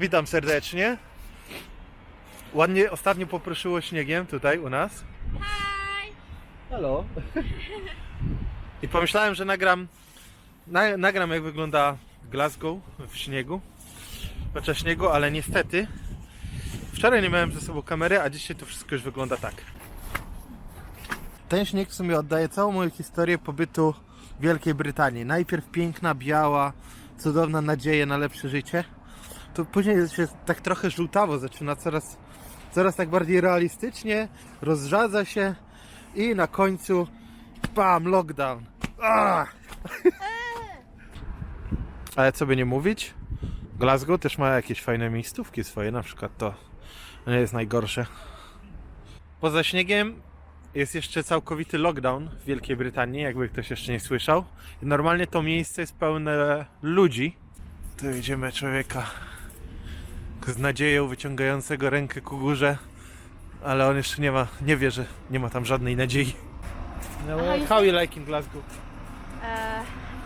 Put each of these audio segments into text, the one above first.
Witam serdecznie. Ładnie ostatnio poproszyło śniegiem tutaj u nas. Hello. I pomyślałem, że nagram, na, nagram jak wygląda Glasgow w śniegu. Podczas śniegu, ale niestety wczoraj nie miałem ze sobą kamery, a dzisiaj to wszystko już wygląda tak. Ten śnieg w sumie oddaje całą moją historię pobytu w Wielkiej Brytanii. Najpierw piękna, biała, cudowna nadzieja na lepsze życie. To później się tak trochę żółtawo zaczyna, coraz, coraz tak bardziej realistycznie, rozrzadza się i na końcu bam, lockdown. Ah! Ale co by nie mówić, Glasgow też ma jakieś fajne miejscówki swoje, na przykład to nie jest najgorsze. Poza śniegiem jest jeszcze całkowity lockdown w Wielkiej Brytanii, jakby ktoś jeszcze nie słyszał. Normalnie to miejsce jest pełne ludzi. Tu widzimy człowieka z nadzieją wyciągającego rękę ku górze, ale on jeszcze nie ma, nie wie, że nie ma tam żadnej nadziei. No, Aha, how you like in Glasgow? Uh,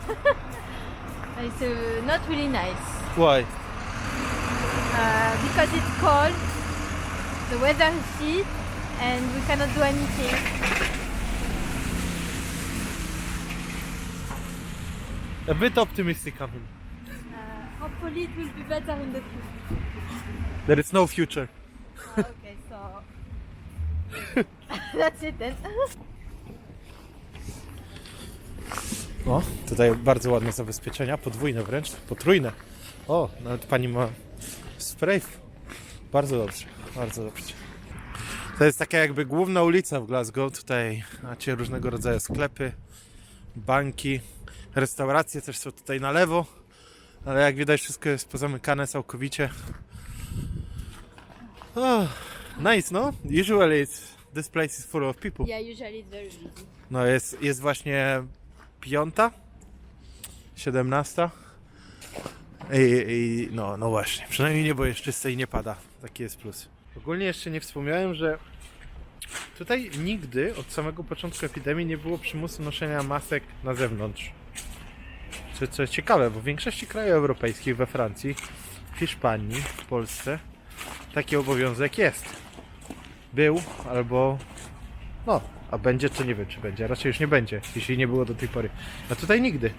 it's uh, not really nice Why? uh, because it's cold, the weather is shit, and we cannot do anything. A bit optimistic on him. Hopefully, it will be better in the future. There is no future. okay, so that's it then. O, tutaj bardzo ładne zabezpieczenia, podwójne wręcz, potrójne. O, nawet pani ma spray. Bardzo dobrze, bardzo dobrze. To jest taka jakby główna ulica w Glasgow. Tutaj macie różnego rodzaju sklepy, banki, restauracje też są tutaj na lewo. Ale jak widać wszystko jest pozamykane całkowicie. O, nice, no? Usually it's, this place is full of people. Yeah, usually it's very busy. No jest, jest właśnie piąta, siedemnasta. I, I no, no właśnie, przynajmniej niebo jest czyste i nie pada. Taki jest plus. Ogólnie jeszcze nie wspomniałem, że tutaj nigdy od samego początku epidemii nie było przymusu noszenia masek na zewnątrz. Co, co jest ciekawe, bo w większości krajów europejskich, we Francji, w Hiszpanii, w Polsce taki obowiązek jest. Był albo no, a będzie, to nie wiem, czy będzie. Raczej już nie będzie, jeśli nie było do tej pory. A tutaj nigdy.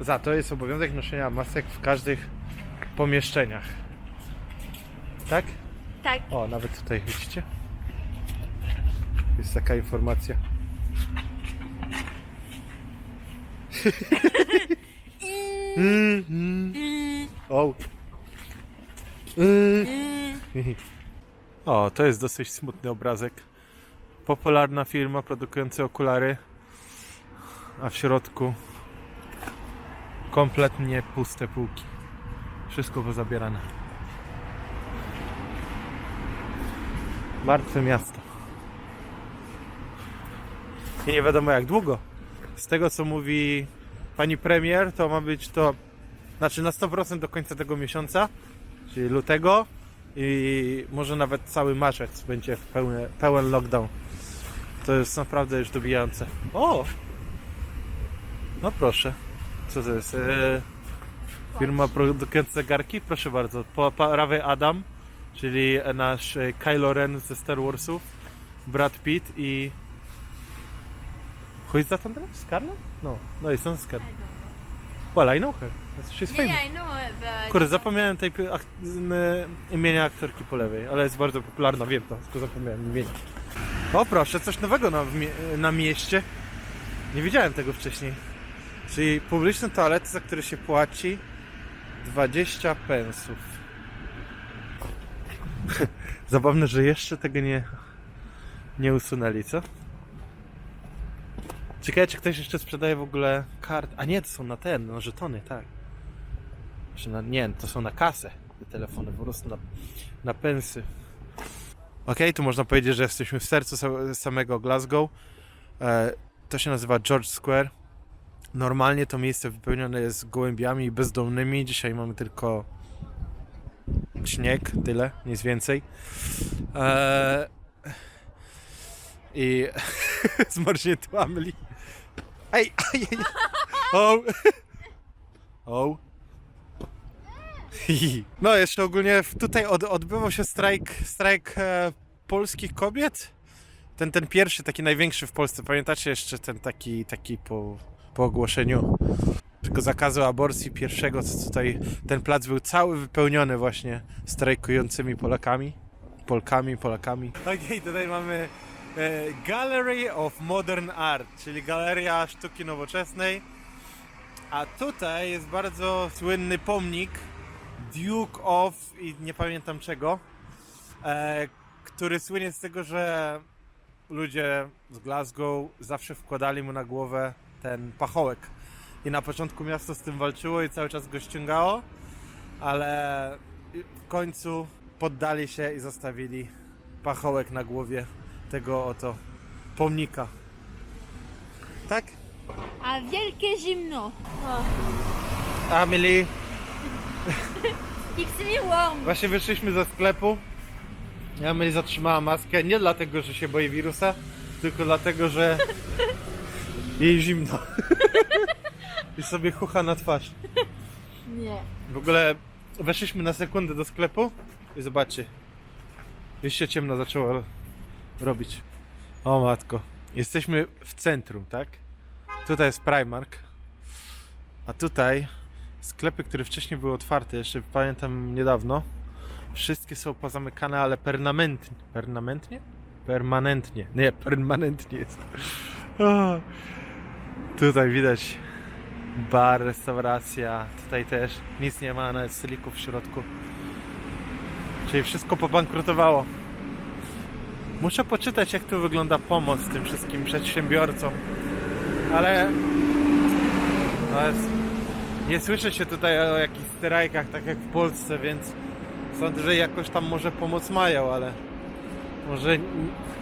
Za to jest obowiązek noszenia masek w każdych pomieszczeniach. Tak? Tak. O, nawet tutaj widzicie? Jest taka informacja. O. O, to jest dosyć smutny obrazek. Popularna firma produkująca okulary, a w środku kompletnie puste półki. Wszystko pozabierane. Martwe miasto. I nie wiadomo jak długo. Z tego co mówi pani premier, to ma być to znaczy na 100% do końca tego miesiąca, czyli lutego i może nawet cały marzec będzie pełne, pełen lockdown. To jest naprawdę już dobijające. O! No proszę. Co to jest? E, firma produkująca zegarki? Proszę bardzo. Po prawej Adam, czyli nasz e, Kylo Ren ze Star Warsów, Brad Pitt i... Who is that Andrea? Scarlett? No, no jest on Scarlett. Well, I know her. She's famous. Yeah, I know, but Kurde, zapomniałem tej ak- n- imienia aktorki po lewej, ale jest bardzo popularna, wiem to, tylko zapomniałem imienia. O proszę, coś nowego na, w mie- na mieście. Nie widziałem tego wcześniej. Czyli publiczne toalety, za które się płaci 20 pensów. Zabawne, że jeszcze tego nie, nie usunęli, co? Ciekawe, czy ktoś jeszcze sprzedaje w ogóle kart. A nie, to są na ten, na żetony, tak. Czy na, nie, to są na kasę te telefony, po prostu na, na pensy. Okej, tu można powiedzieć, że jesteśmy w sercu sa- samego Glasgow. E, to się nazywa George Square. Normalnie to miejsce wypełnione jest gołębiami bezdomnymi. Dzisiaj mamy tylko śnieg, tyle, nic więcej. E, I zmarznięty Amelie. Ej, ej, ej. O! O! No, jeszcze ogólnie tutaj od, odbywał się strajk, strajk e, polskich kobiet. Ten, ten pierwszy, taki największy w Polsce. Pamiętacie jeszcze ten taki, taki po, po ogłoszeniu tego zakazu aborcji pierwszego, co tutaj ten plac był cały wypełniony właśnie strajkującymi Polakami. Polkami, Polakami. Okej, tutaj mamy Gallery of Modern Art, czyli Galeria Sztuki Nowoczesnej. A tutaj jest bardzo słynny pomnik Duke of i nie pamiętam czego, e, który słynie z tego, że ludzie z Glasgow zawsze wkładali mu na głowę ten pachołek. I na początku miasto z tym walczyło i cały czas go ściągało, ale w końcu poddali się i zostawili pachołek na głowie tego oto pomnika. Tak? A wielkie zimno. Amelie, keeps me warm. właśnie wyszliśmy ze sklepu. Amelie zatrzymała maskę nie dlatego, że się boi wirusa, tylko dlatego, że jej zimno. I sobie chucha na twarz. Nie. W ogóle weszliśmy na sekundę do sklepu i zobaczcie. Już się ciemno zaczęło robić. O matko. Jesteśmy w centrum, tak? Tutaj jest Primark. A tutaj sklepy, które wcześniej były otwarte, jeszcze pamiętam niedawno. Wszystkie są pozamykane, ale permanentnie. Permanentnie? Permanentnie. Nie, permanentnie jest. O, tutaj widać bar, restauracja, tutaj też nic nie ma, nawet stylików w środku. Czyli wszystko pobankrutowało. Muszę poczytać, jak tu wygląda pomoc tym wszystkim przedsiębiorcom, ale jest- nie słyszy się tutaj o jakichś strajkach, tak jak w Polsce, więc sądzę, że jakoś tam może pomoc mają, ale może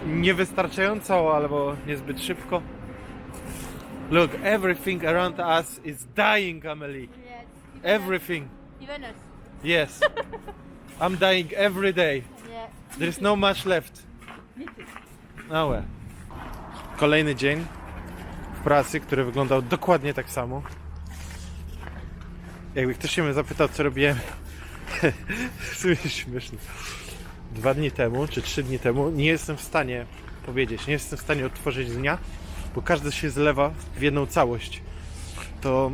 niewystarczająco albo niezbyt szybko. Look, everything around us is dying, Amelie. Yes. Everything. Even us. Yes. I'm dying every day. Yeah. There is no much left. Well. Kolejny dzień w pracy, który wyglądał dokładnie tak samo. Jakby ktoś się mnie zapytał, co robiłem w sumie śmieszne. Dwa dni temu, czy trzy dni temu, nie jestem w stanie powiedzieć, nie jestem w stanie otworzyć dnia, bo każdy się zlewa w jedną całość. To,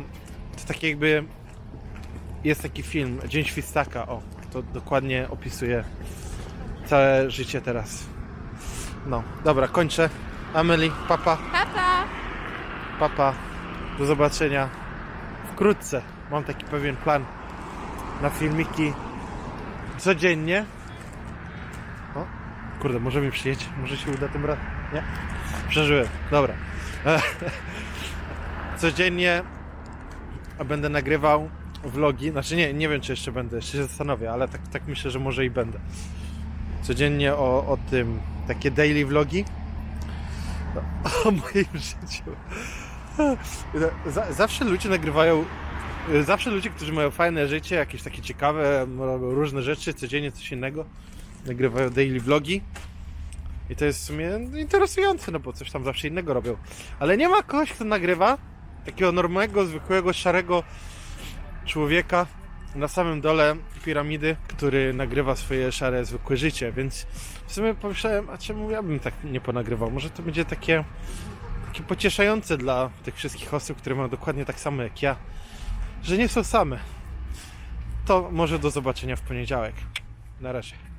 to tak jakby jest taki film, Dzień Świstaka, o, to dokładnie opisuje całe życie teraz. No, dobra, kończę. Amelie, papa, Papa. papa, do zobaczenia wkrótce. Mam taki pewien plan na filmiki codziennie. O, kurde, może mi przyjść, może się uda tym razem. Nie? Przeżyłem, dobra. Codziennie będę nagrywał vlogi, znaczy nie, nie wiem czy jeszcze będę, jeszcze się zastanowię, ale tak, tak myślę, że może i będę. Codziennie o, o tym, takie daily vlogi o moim życiu. Za- Zawsze ludzie nagrywają, zawsze ludzie, którzy mają fajne życie, jakieś takie ciekawe, robią różne rzeczy, codziennie coś innego, nagrywają daily vlogi. I to jest w sumie interesujące, no bo coś tam zawsze innego robią. Ale nie ma kogoś, kto nagrywa takiego normalnego, zwykłego, szarego człowieka na samym dole piramidy, który nagrywa swoje szare, zwykłe życie, więc w sumie pomyślałem, a czemu ja bym tak nie ponagrywał? Może to będzie takie, takie pocieszające dla tych wszystkich osób, które mają dokładnie tak samo jak ja, że nie są same. To może do zobaczenia w poniedziałek. Na razie.